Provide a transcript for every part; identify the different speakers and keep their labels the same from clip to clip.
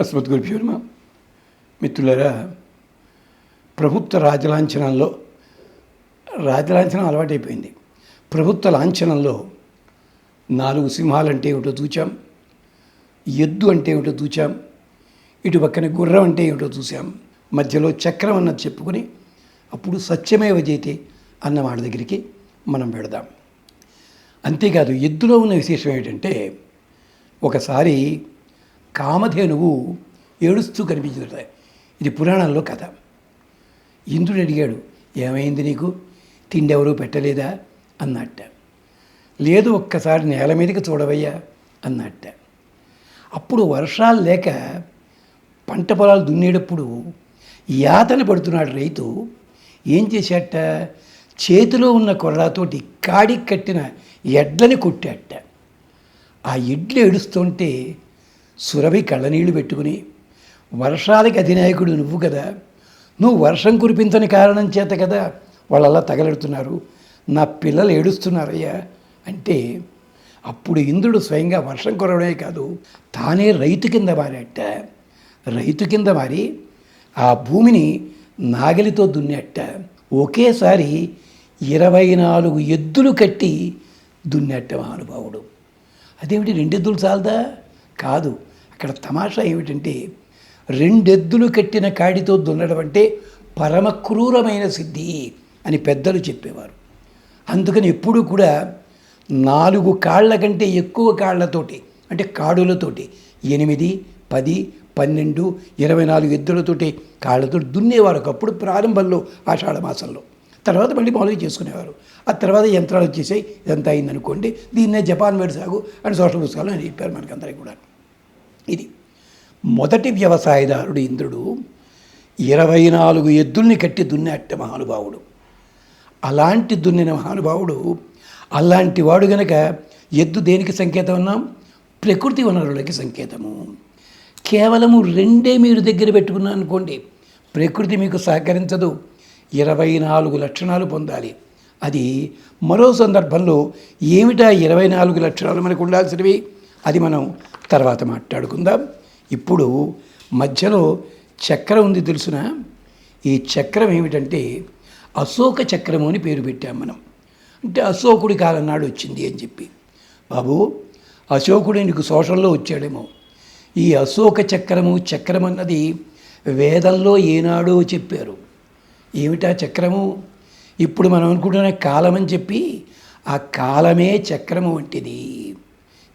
Speaker 1: అస్మద్గురుభ్యో నమ మిత్రులరా ప్రభుత్వ రాజలాంఛనంలో రాజలాంఛనం అలవాటైపోయింది. ప్రభుత్వ లాంఛనంలో నాలుగు సింహాలంటే ఏమిటో చూచాం ఎద్దు అంటే ఏమిటో చూచాం ఇటు పక్కన గుర్రం అంటే ఏమిటో చూసాం. మధ్యలో చక్రం అన్నది చెప్పుకొని అప్పుడు సత్యమేవ జయతే అన్న దగ్గరికి మనం పెడదాం అంతేకాదు ఎద్దులో ఉన్న విశేషం ఏంటంటే ఒకసారి కామధేనువు ఏడుస్తూ కనిపించిందట ఇది పురాణంలో కథ. ఇంద్రుడు అడిగాడు ఏమైంది నీకు? తిండి ఎవరూ పెట్టలేదా? అన్నట్ట. లేదు ఒక్కసారి నేల మీదకి చూడవయ్యా అన్నట్ట. అప్పుడు వర్షాలు లేక పంట పొలాలు దున్నేటప్పుడు యాతన పడుతున్నాడు రైతు. ఏం చేశాట చేతిలో ఉన్న కొర్రాతోటి కాడికి కట్టిన ఎడ్లని కొట్టాట ఆ ఎడ్లు ఏడుస్తుంటే సురభి కళ్ళనీళ్ళు పెట్టుకుని వర్షాలకి అధినాయకుడు నువ్వు కదా. నువ్వు వర్షం కురిపించని కారణం చేత కదా వాళ్ళలా తగలెడుతున్నారు. నా పిల్లలు ఏడుస్తున్నారయ్యా. అంటే అప్పుడు ఇంద్రుడు స్వయంగా వర్షం కురవడమే కాదు తానే రైతు కింద మారాట రైతు కింద మారి ఆ భూమిని నాగలితో దున్నట్ట ఒకేసారి ఇరవై నాలుగు ఎద్దులు కట్టి దున్నట్ట మహానుభావుడు. అదేమిటి రెండెద్దులు చాలదా? కాదు. ఇక్కడ తమాషా ఏమిటంటే రెండెద్దులు కట్టిన కాడితో దున్నడం అంటే పరమ క్రూరమైన సిద్ధి అని పెద్దలు చెప్పేవారు. అందుకని ఎప్పుడూ కూడా నాలుగు కాళ్ళ కంటే ఎక్కువ కాళ్ళతోటి అంటే కాడులతోటి ఎనిమిది పది పన్నెండు ఇరవై నాలుగు ఎద్దులతోటి కాళ్ళతో దున్నేవారు ఒకప్పుడు ప్రారంభంలో ఆషాఢ మాసంలో. తర్వాత మళ్ళీ మామూలుగా చేసుకునేవారు. ఆ తర్వాత యంత్రాలు వచ్చేసాయి ఇదంతా అయిందనుకోండి దీన్నే జపాన్ వేడి సాగు అని సోషల్ పుస్తకాలు అని చెప్పారు మనకందరికీ కూడా. ఇది. మొదటి వ్యవసాయదారుడు ఇంద్రుడు ఇరవై నాలుగు ఎద్దుల్ని కట్టి దున్నట్ట మహానుభావుడు. అలాంటి దున్నిన మహానుభావుడు అలాంటి వాడు గనక ఎద్దు దేనికి సంకేతం అన్నాం? ప్రకృతి వనరులకి సంకేతము. కేవలము రెండే మీరు దగ్గర పెట్టుకున్నా అనుకోండి ప్రకృతి మీకు సహకరించదు. ఇరవై నాలుగు లక్షణాలు పొందాలి. అది మరో సందర్భంలో ఏమిటా ఇరవై నాలుగు లక్షణాలు మనకు ఉండాల్సినవి? అది మనం తర్వాత మాట్లాడుకుందాం. ఇప్పుడు మధ్యలో చక్రం ఉంది తెలుసిన? ఈ చక్రం ఏమిటంటే అశోక చక్రము అని పేరు పెట్టాం మనం. అంటే అశోకుడి కాలం నాడు వచ్చింది అని చెప్పి. బాబు అశోకుడు నీకు సోషల్లో వచ్చాడేమో. ఈ అశోక చక్రము చక్రం అన్నది వేదంలో ఏనాడో చెప్పారు. ఏమిటా చక్రము? ఇప్పుడు మనం అనుకుంటున్న కాలం అని చెప్పి ఆ కాలమే చక్రము వంటిది.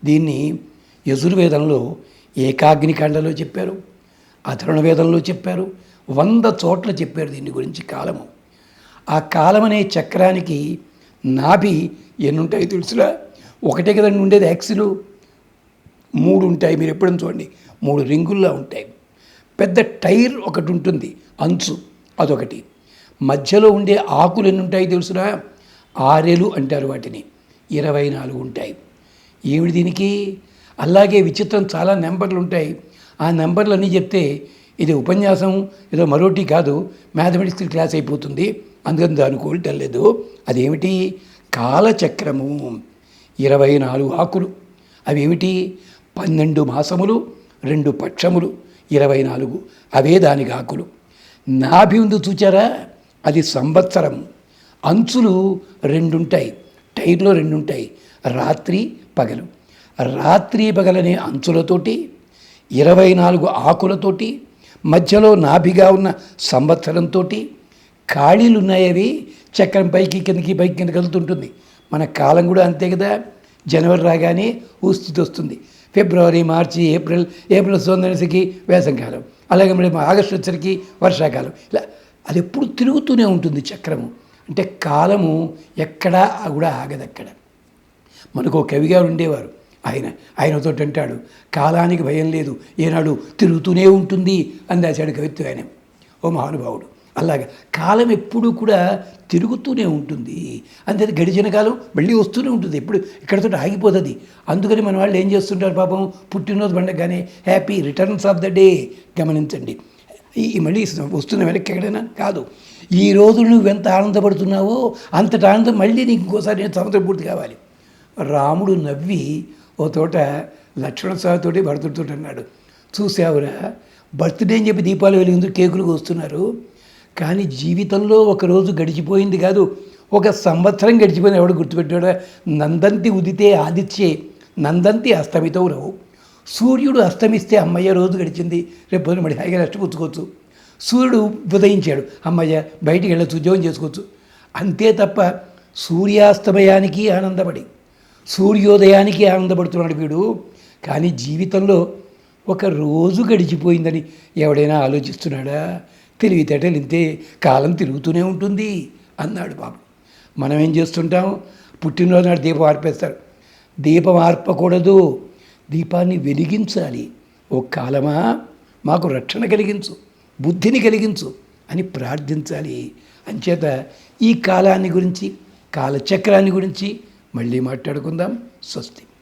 Speaker 1: దీన్ని యజుర్వేదంలో ఏకాగ్నికాండలో చెప్పారు అధర్ణ వేదంలో చెప్పారు వంద చోట్ల చెప్పారు దీని గురించి కాలము. ఆ కాలం అనే చక్రానికి నాభి ఎన్ని ఉంటాయి తెలుసులా ఒకటే కదండి ఉండేది యాక్సిలు. మూడు ఉంటాయి మీరు ఎప్పుడైనా చూడండి. మూడు రింగుల్లా ఉంటాయి. పెద్ద టైర్ ఒకటి ఉంటుంది అంచు అదొకటి. మధ్యలో ఉండే ఆకులు ఎన్ని ఉంటాయి తెలుసురా? ఆరెలు అంటారు వాటిని. ఇరవై నాలుగు ఉంటాయి. ఏమిటి దీనికి? అలాగే విచిత్రం చాలా నెంబర్లు ఉంటాయి. ఆ నెంబర్లు అన్నీ చెప్తే ఇది ఉపన్యాసం ఏదో మరోటి కాదు మ్యాథమెటిక్స్ క్లాస్ అయిపోతుంది. అందుకని దాని కోల్టలేదు అదేమిటి? కాలచక్రము. ఇరవై నాలుగు ఆకులు. అవి ఏమిటి పన్నెండు మాసములు రెండు పక్షములు ఇరవై నాలుగు అవే దానికి ఆకులు. నాభి ఉంది చూచారా? అది సంవత్సరం. అంచులు రెండుంటాయి. టైర్లో రెండుంటాయి. రాత్రి పగలు. రాత్రి పగలనే అంచులతోటి ఇరవై నాలుగు ఆకులతోటి మధ్యలో నాభిగా ఉన్న సంవత్సరంతో ఖాళీలు ఉన్నాయి అవి చక్రం పైకి కిందకి పైకి కింద కదులుతుంటుంది మన కాలం కూడా అంతే కదా. జనవరి రాగానే ఊస్థితి వస్తుంది. ఫిబ్రవరి మార్చి ఏప్రిల్ ఏప్రిల్ సోందరసికి వేసంకాలం. అలాగే మరి ఆగస్టు వచ్చరికి వర్షాకాలం. ఇలా అది ఎప్పుడు తిరుగుతూనే ఉంటుంది చక్రము. అంటే కాలము ఎక్కడా కూడా ఆగదక్కడ. మనకు ఒక కవిగారు ఉండేవారు. ఆయన ఆయనతో అంటాడు కాలానికి భయం లేదు ఏనాడు తిరుగుతూనే ఉంటుంది అని రాశాడు కవిత్వం ఆయన. ఓ మహానుభావుడు. అలాగా కాలం ఎప్పుడు కూడా తిరుగుతూనే ఉంటుంది. అంతే గడిచిన కాలం మళ్ళీ వస్తూనే ఉంటుంది. ఎప్పుడు ఇక్కడతో ఆగిపోతుంది. అందుకని మన వాళ్ళు ఏం చేస్తుంటారు పాపం? పుట్టినరోజు పండగగానే happy returns of the day గమనించండి. ఈ మళ్ళీ వస్తున్న వెనక్కి ఎక్కడైనా కాదు. ఈ రోజు నువ్వు ఎంత ఆనందపడుతున్నావో అంతటి ఆనందం మళ్ళీ నీకు ఇంకోసారి నేను సంవత్సరం పూర్తి కావాలి. రాముడు నవ్వి ఓ తోట లక్ష్మణ స్వామితోటి భరతుడితో అన్నాడు. చూసావురా బర్త్డే అని చెప్పి దీపాలు వెలిగించు కేకులు కోస్తున్నారు. కానీ జీవితంలో ఒక రోజు గడిచిపోయింది కాదు ఒక సంవత్సరం గడిచిపోయింది ఎవడు గుర్తుపెట్టాడు? నందంతి ఉదితే ఆదిత్యే నందంతి అస్తమితవు రావు. సూర్యుడు అస్తమిస్తే అమ్మయ్య రోజు గడిచింది. రేపు పొద్దున మళ్ళీ హాయిగా రెస్ట్ పుచ్చుకోవచ్చు. సూర్యుడు ఉదయించాడు. అమ్మయ్య బయటికి వెళ్ళచ్చు ఉద్యోగం చేసుకోవచ్చు. అంతే తప్ప సూర్యాస్తమయానికి ఆనందపడి. సూర్యోదయానికి ఆనందపడుతున్నాడు వీడు. కానీ జీవితంలో ఒక రోజు గడిచిపోయిందని ఎవడైనా ఆలోచిస్తున్నాడా? తెలివితేటలు ఇంతే కాలం తిరుగుతూనే ఉంటుంది అన్నాడు బాబు. మనం ఏం చేస్తుంటాం? పుట్టినరోజు నాడు దీపం ఆర్పేస్తారు. దీపం ఆర్పకూడదు. దీపాన్ని వెలిగించాలి. ఓ కాలమా? మాకు రక్షణ కలిగించు బుద్ధిని కలిగించు అని ప్రార్థించాలి. అంచేత ఈ కాలాన్ని గురించి కాలచక్రాన్ని గురించి మళ్ళీ మాట్లాడుకుందాం. స్వస్తి.